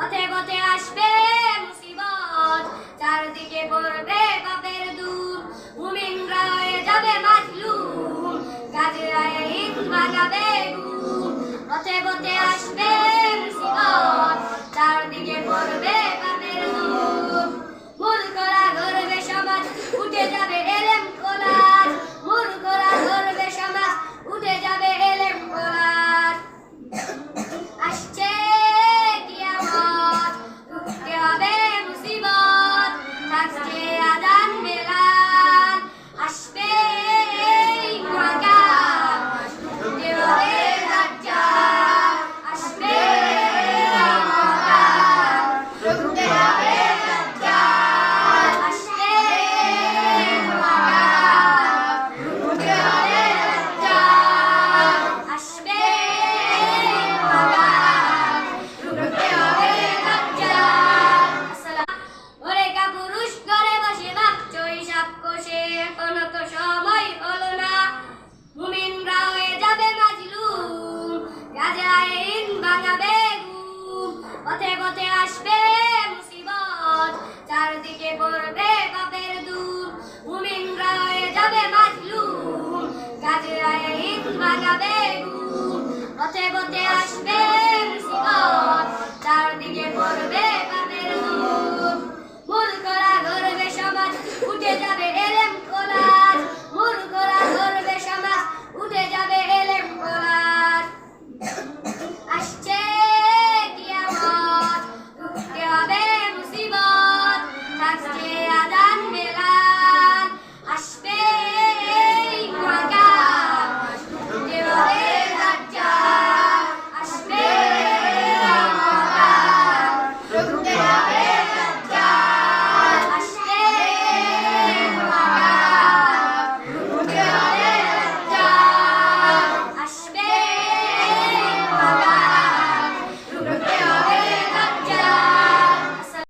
Botei, botei as pernas. পথে আইন ভাঙাবে পথে পথে আসবে মুসিবত, চারদিকে পড়বে বাপের দূর মুমিনরা যাবে মাজলুম। কাজে আইন